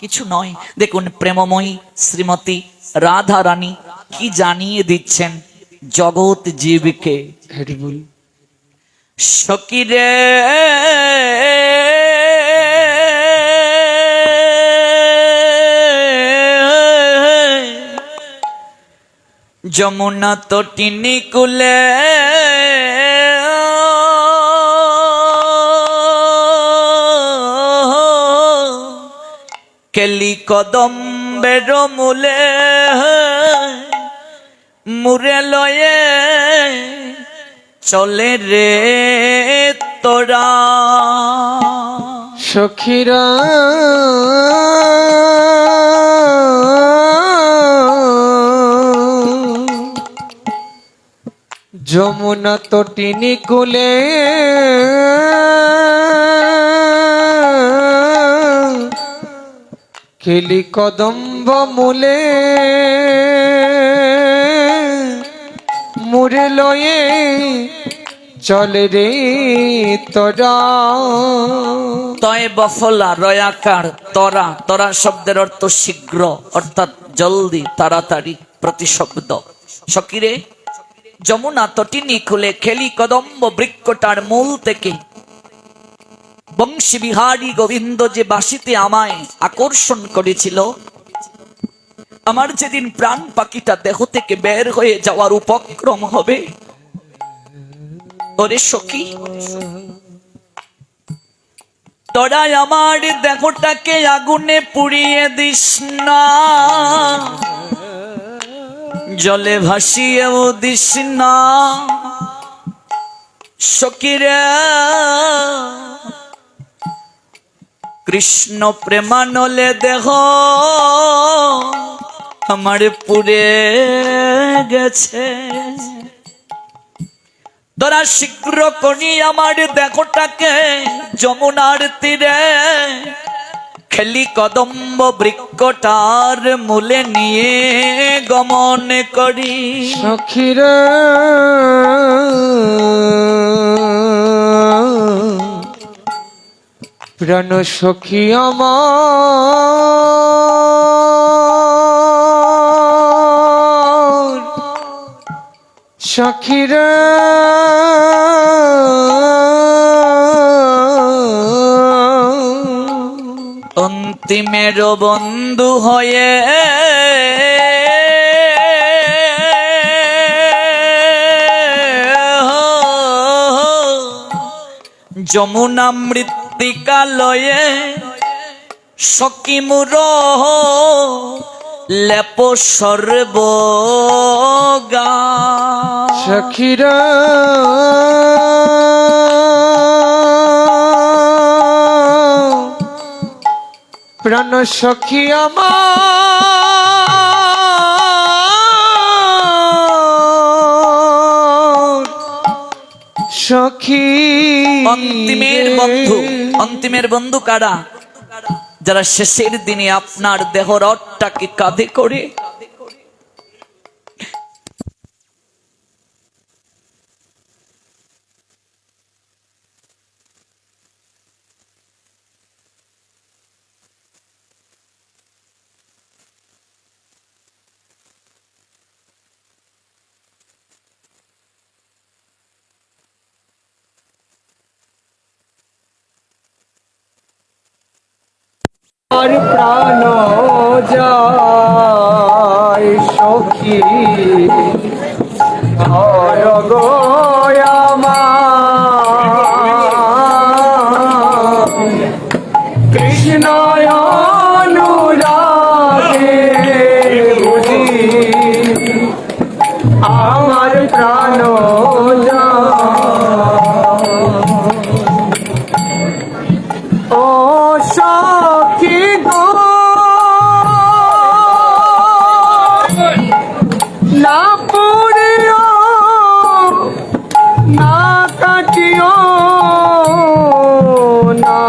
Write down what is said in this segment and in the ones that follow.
কিছু নয়। দেখুন প্রেমময়ী শ্রীমতী রাধা রানী কি জানিয়ে দিচ্ছেন জগৎ জীবকে? সকিরে যমুনা তটিনী কুলে কেলি কদম্বের মূলে মুরে লয়ে চলে রে তোরা। সখীরা যমুনা তটিনী কুলে খেলি কদম্ব মূলে মুরে লয়ে চলে রে তোরা। তয় বফলা রয়াকার তরা তরা শব্দের অর্থ শীঘ্র, অর্থাৎ জলদি, তাড়াতাড়ি, প্রতিশব্দ। সকিরে যমুনা তটিনী খুলে খেলি কদম্ব বৃক্ষটার মূল থেকে বংশী বিহারী গোবিন্দ যে বাসিতে আমায় আকর্ষণ করেছিল, আমার যেদিন প্রাণ পাখিটা দেহ থেকে বের হয়ে যাওয়ার উপক্রম হবে, ওরে সখী, তোরাই আমার দেহটাকে আগুনে পুড়িয়ে দিস না। জলে ভাসিয়েও দিস না। সকিরে কৃষ্ণ প্রেমানলে দেহ আমার পুড়ে গেছে। তোরা শীঘ্র করি আমার দেহটাকে যমুনার তীরে। খেলি কদম্ব বৃক্ষটার মূলে নিয়ে গমন করি। সখীরা প্রাণ সখী আমার। সখীরা অন্তিমের বন্ধু হয়ে যমুনা মৃত্তিকা লয়ে সকিমুর লেপ সর্বগা। সখীরা প্রাণ সখী আমার। সখী অন্তিমের বন্ধু। অন্তিমের বন্ধু কারা? যারা শেষের দিনে আপনার দেহ রথটাকে কাঁধে করে আর প্রাণ যায় সখী। কৃষ্ণ অনুরাগে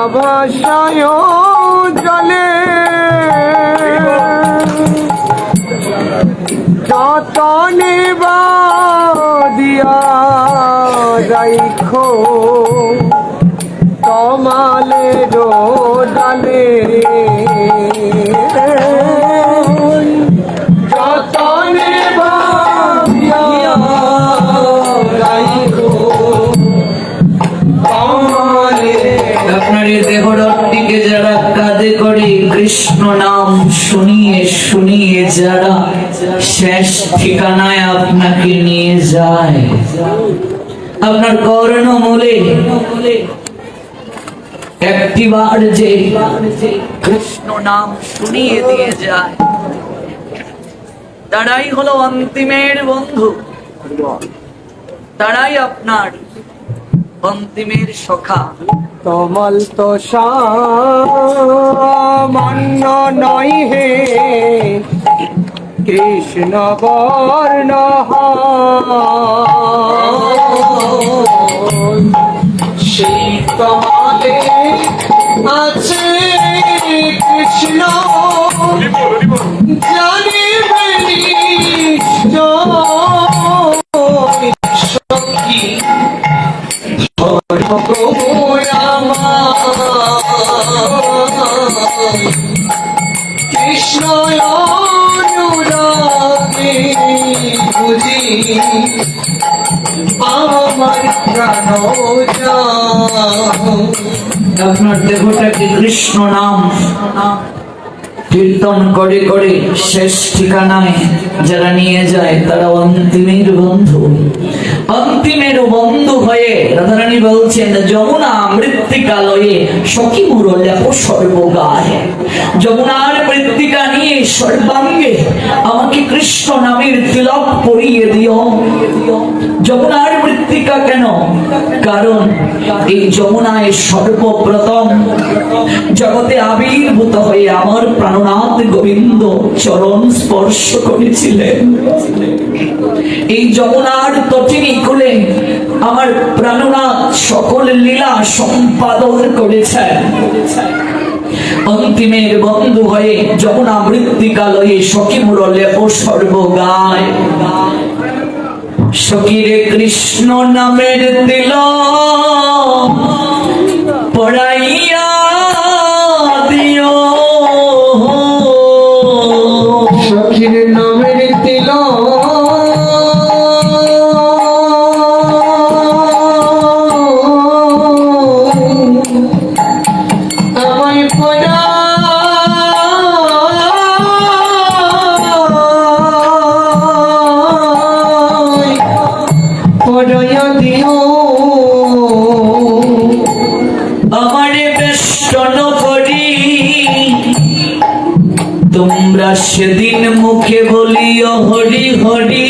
ভাষায় জলে যতনে দিয়া রাইখো তমালে ডালে কৃষ্ণ নাম শুনিয়ে শুনিয়ে যারা শেষ ঠিকানায় আপনাকে নিয়ে যায়। আপনার কর্ণমূলে একটিবার যে কৃষ্ণ নাম শুনিয়ে দিয়ে যায়, তারাই হলো অন্তিমের বন্ধু। তারাই আপনার অন্তিমের সখা। তমল তো সামান্য নয় হে। কৃষ্ণ বর্ণ সেই আছে কৃষ্ণ। জানিবে কৃষ্ণ নাম। কীর্তন করে করে শেষ ঠিকানায় যারা নিয়ে যায় তারা অন্তিমের বন্ধু। অন্তিমের বন্ধু হয়ে রাধারানী বলছেন, যমুনা মৃত্তিকালয়ে সখী মুরল সর্বগায় যমুনার মৃত্তিকা নিয়ে সর্বাঙ্গে আমাকে কৃষ্ণ নামের তিলক পরিয়ে দিও। যমুনার মৃত্তিকা কেন? কারণ এই যমুনায় সর্বপ্রথম জগতে আবির্ভূত হয়ে আমার প্রাণনাথ গোবিন্দ চরণ স্পর্শ করেছিলেন। এই যমুনার তটিনী কুলে আমার প্রাণনাথ সকল লীলা সম্পাদন করেছেন। অন্তিমের বন্ধু হয়ে যমুনা মৃত্তিকালয়ে সখী মুরলে সর্ব গায় সখীরে কৃষ্ণ নামের দিল পড়াইয়া তোমরা সেদিন মুখে বলিও হরি হরি।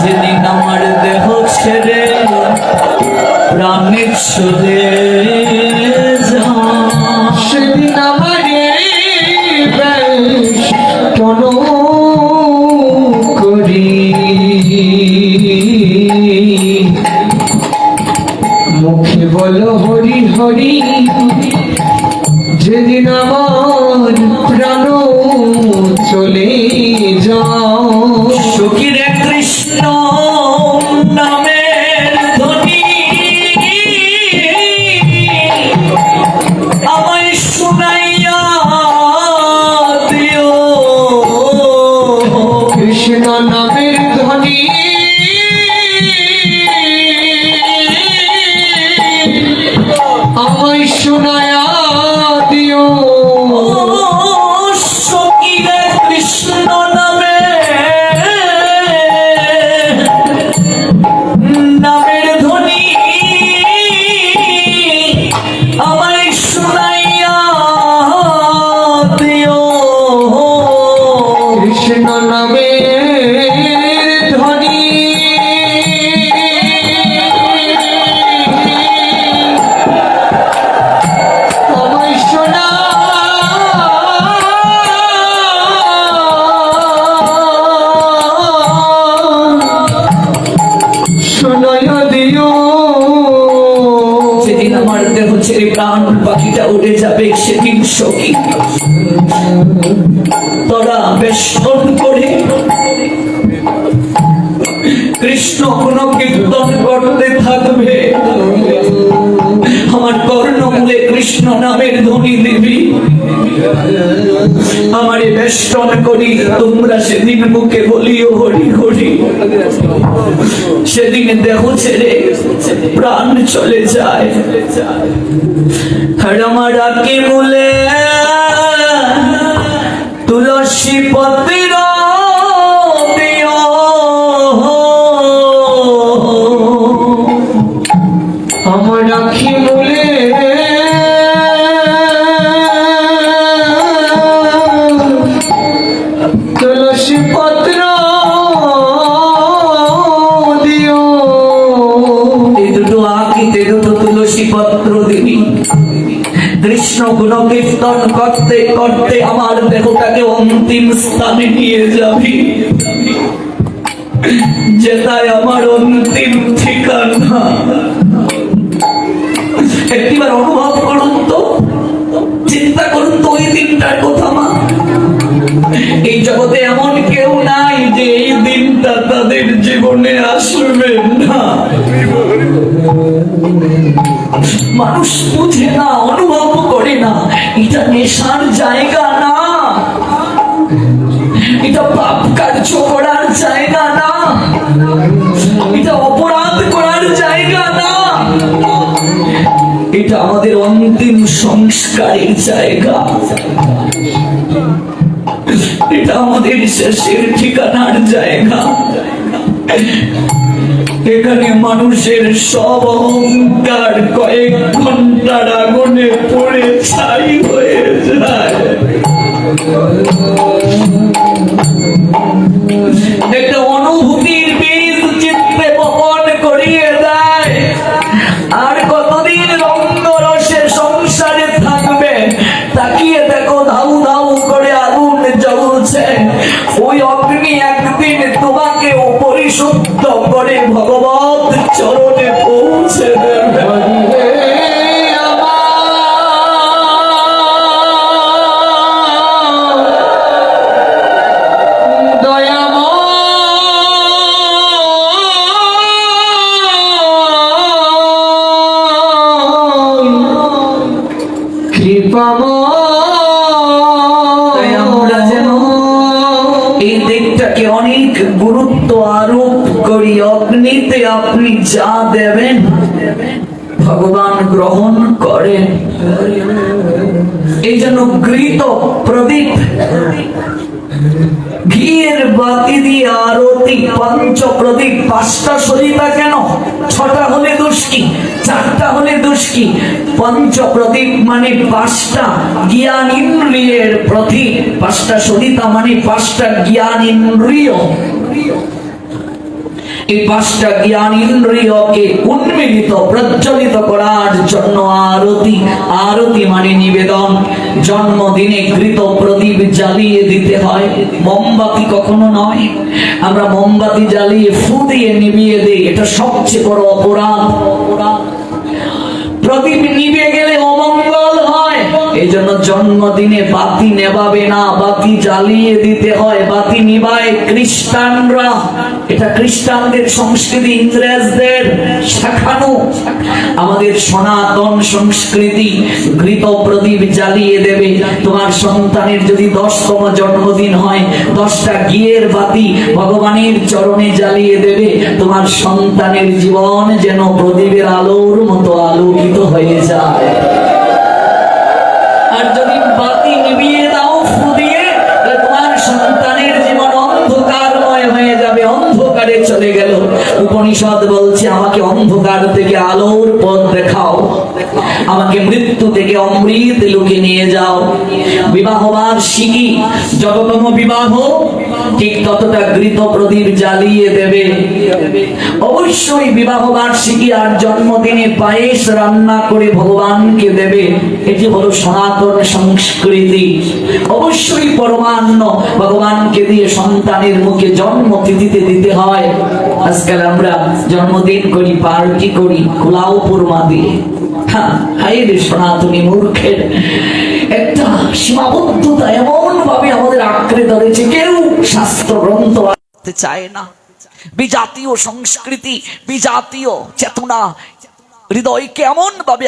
যেদিন আমার দেহ ছেড়ে প্রাণের সরে সেদিন আমারে করি। মুখে বলো হরি হরি। যেদিন আমার প্রাণ চলে যাও সখীরে কৃষ্ণ কোন থাকবে। আমার কর্ণমূলে কৃষ্ণ নামের দেবী। আমারে বেষ্টন করি, তোমরা সেদিন মুখে বলিও হরি হরি। সেদিন দেহ ছেড়ে প্রাণ চলে যায়। রমাডাকে মূলে তুলসী পত্র গুণ কীর্তন করতে করতে আমার দেহটাকে অন্তিম স্থানে নিয়ে যাবি। যেটাই আমার অন্তিম ঠিকানা। একটিবার অনুভব করুন তো, চিন্তা করুন তো ওই দিনটার কথা মা। এই জগতে এমন কেউ নাই যে এই দিনটা তাদের জীবনে আসবে না। মানুষ বুঝে না, অনুভব করে এটা নেশার জায়গা না। এটা পাপ কার্য করার জায়গা না। এটা অপরাধ করার জায়গা না। এটা আমাদের অন্তিম সংস্কারের জায়গা। এটা আমাদের শেষের ঠিকানার জায়গা। এখানে মানুষের সব অহংকার কয়েক ঘণ্টার আগুনে পড়ে ছাই হয়ে যায়। আপনি যা দেবেন, ভগবান গ্রহণ করেন। এই জন্য গৃত প্রদীপ, ঘিয়ের বাতি দিয়ে আরতি, পঞ্চ প্রদীপ, পাঁচটা সরিতা কেন? ছটা হলে দুষ্কি চারটা হলে দুষ্কি পঞ্চ প্রদীপ মানে পাঁচটা জ্ঞান ইন্দ্রিয়ের প্রতীক পাঁচটা সরিতা মানে পাঁচটা জ্ঞান ইন্দ্রিয়। পাঁচটা জ্ঞান ইন্দ্রিয়কে উন্মিলিত, প্রজ্বলিত করার জন্য আরতি। আরতি মানে নিবেদন। জন্মদিনে কৃত প্রদীপ জ্বালিয়ে দিতে হয়। মোমবাতি কখনো নয়। আমরা মোমবাতি জ্বালিয়ে ফু দিয়ে নিভিয়ে দিই। এটা সবচেয়ে বড় অপরাধ। অপরাধ প্রদীপ নিভে গেলে এই জন্য জন্মদিনে বাতি নেবাবে না, বাতি জ্বালিয়ে দিতে হয়, বাতি নিবায় খ্রিস্টানরা। এটা খ্রিস্টানদের সংস্কৃতি, ইংরেজদের শেখানো। আমাদের সনাতন সংস্কৃতি ঘৃত প্রদীপ জ্বালিয়ে দেবে। তোমার সন্তানের যদি দশতম জন্মদিন হয়, দশটা গিয়ের বাতি ভগবানের চরণে জ্বালিয়ে দেবে। তোমার সন্তানের জীবন যেন প্রদীপের আলোর মতো আলোকিত হয়ে যায়। আর যদি অন্ধকারে চলে গেল। উপনিষদ বলছে, আমাকে অন্ধকার থেকে আলোর পথ দেখাও। আমাকে মৃত্যু থেকে অমৃত লোকে নিয়ে যাও। বিবাহ বার্ষিকী যততম বিবাহ, ঠিক ততটা গৃত প্রদীপ জ্বালিয়ে দেবে। অবশ্যই বিবাহ বার্ষিকী আর জন্মদিনে পায়েস রান্না করে ভগবানকে দেবে। এটি হলো সনাতন সংস্কৃতি। অবশ্যই পরমান্ন। ভগবানকে দিয়ে সন্তানের মুখে জন্ম তিথিতে দিতে হয়। আজকাল আমরা জন্মদিন করি, পার্টি করি খোলাও পুরমা দিয়ে। এমন বিজাতীয় সংস্কৃতি, বিজাতীয় চেতনা হৃদয় কেমন ভাবে